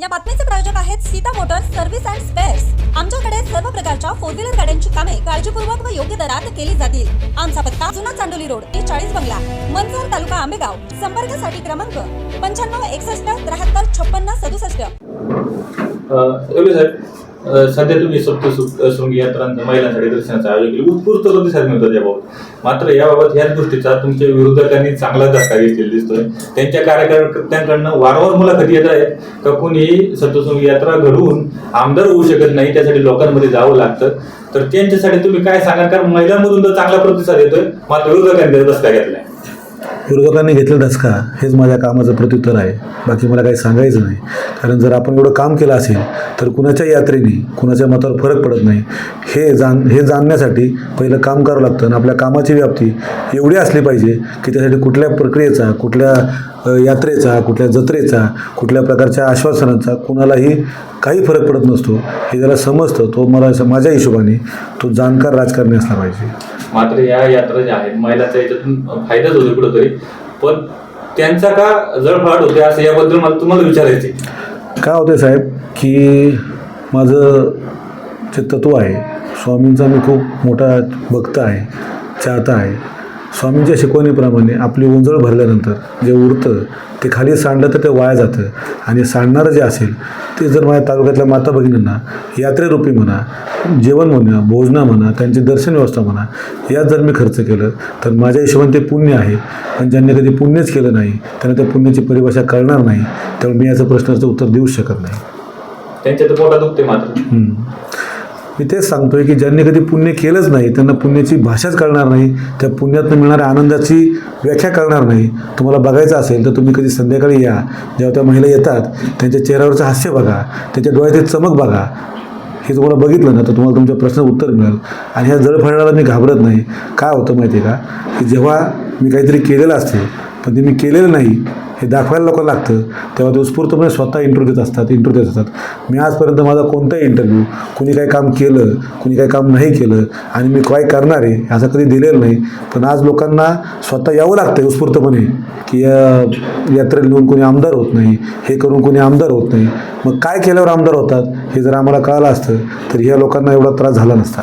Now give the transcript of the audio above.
या बातमीचे प्रायोजक आहेत Sita motors service and spares. आमच्याकडे सर्व प्रकारच्या फोर व्हीलर गाड्यांची कामे काळजीपूर्वक व योग्य दरात केली जातील. आमचा पत्ता जुना चांडोली रोड ते चाळीस बंगला मनसर तालुका आंबेगाव. संपर्कासाठी क्रमांक पंच्याण्णव एकसष्ट त्र्याहत्तर छप्पन्न सदुसष्ट. सध्या तुम्ही सप्तशृंगी यात्रांचं महिलांसाठी दर्शनाचं आयोजन केलं. उत्कृष्ट प्रतिसाद मिळतो त्याबाबत मात्र याबाबत याच गोष्टीचा तुमच्या विरोधकांनी चांगला धक्का घेतलेला दिसतोय. त्यांच्या कार्यकर्त्यांकडनं वारंवार मुलाखती येत आहेत का कोणी सप्तशृंगी यात्रा घडवून आमदार होऊ शकत नाही त्यासाठी लोकांमध्ये जावं लागतं? तर त्यांच्यासाठी तुम्ही काय सांगा कारण महिलांमधून तर चांगला प्रतिसाद येतोय. मात्र विरोधकांनी धक्का घेतलाय. विरोधकांनी घेतलेला धसका हेच माझ्या कामाचं प्रत्युत्तर आहे. बाकी मला काही सांगायचं नाही. कारण जर आपण एवढं काम केलं असेल तर कुणाच्या यात्रेने कुणाच्या मतावर फरक पडत नाही. हे जाण हे जाणण्यासाठी पहिलं काम करावं लागतं आणि आपल्या कामाची व्याप्ती एवढी असली पाहिजे की त्यासाठी कुठल्या प्रक्रियेचा कुठल्या यात्रेचा कुठल्या जत्रेचा कुठल्या प्रकारच्या आश्वासनांचा कुणालाही काही फरक पडत नसतो. हे ज्याला समजतं तो मला माझ्या हिशोबाने तो जाणकार राजकारणी असला पाहिजे. मात्र या यात्रा ज्या आहेत महिलांचा याच्यातून फायदाच होतो कुठंतरी. पण त्यांचा का जळफळाट होते असं याबद्दल मला तुम्हाला विचारायचे काय होते साहेब की माझं जे तत्व आहे स्वामींचा मी खूप मोठा भक्त आहे चाहता आहे. स्वामींच्या शिकवणीप्रमाणे आपली उंजळ भरल्यानंतर जे उरतं ते खाली सांडलं तर ते वाया जातं. आणि सांडणारं जे असेल ते जर माझ्या तालुक्यातल्या माता भगिनींना यात्रेरूपी म्हणा जेवण म्हणा भोजनं म्हणा त्यांची दर्शन व्यवस्था म्हणा यात जर मी खर्च केलं तर माझ्या हिशोबाने ते पुण्य आहे. पण ज्यांनी कधी पुण्यच केलं नाही त्यांना त्या पुण्याची परिभाषा कळणार नाही त्यामुळे मी याचं प्रश्नाचं उत्तर देऊच शकत नाही. त्यांच्या तर पोटात दुखते मात्र. मी तेच सांगतोय की ज्यांनी कधी पुण्य केलंच नाही त्यांना पुण्याची भाषाच कळणार नाही त्या पुण्यातनं मिळणाऱ्या आनंदाची व्याख्या करणार नाही. तुम्हाला बघायचं असेल तर तुम्ही कधी संध्याकाळी या. जेव्हा त्या महिला येतात त्यांच्या चेहऱ्यावरचं हास्य बघा त्यांच्या डोळ्यातील चमक बघा. हे तुम्हाला बघितलं ना तर तुम्हाला तुमच्या प्रश्नाचं उत्तर मिळेल. आणि ह्या जळफळाला मी घाबरत नाही. काय होतं माहिती आहे का? की जेव्हा मी काहीतरी केलेलं असते पण ते मी केलेलं नाही हे दाखवायला लोकांना लागतं. तेव्हा ते उत्स्फूर्तपणे स्वतः इंटरव्ह्यू देत असतात इंटरव्ह्यू देत असतात. मी आजपर्यंत माझा कोणताही इंटरव्ह्यू कुणी काही काम केलं कुणी काही काम नाही केलं आणि मी काय करणार आहे असं कधी दिलेलं नाही. पण आज लोकांना स्वतः यावं लागतं उत्स्फूर्तपणे की या यात्रेला नेऊन कोणी आमदार होत नाही हे करून कोणी आमदार होत नाही. मग काय केल्यावर आमदार होतात हे जर आम्हाला कळालं असतं तर ह्या लोकांना एवढा त्रास झाला नसता.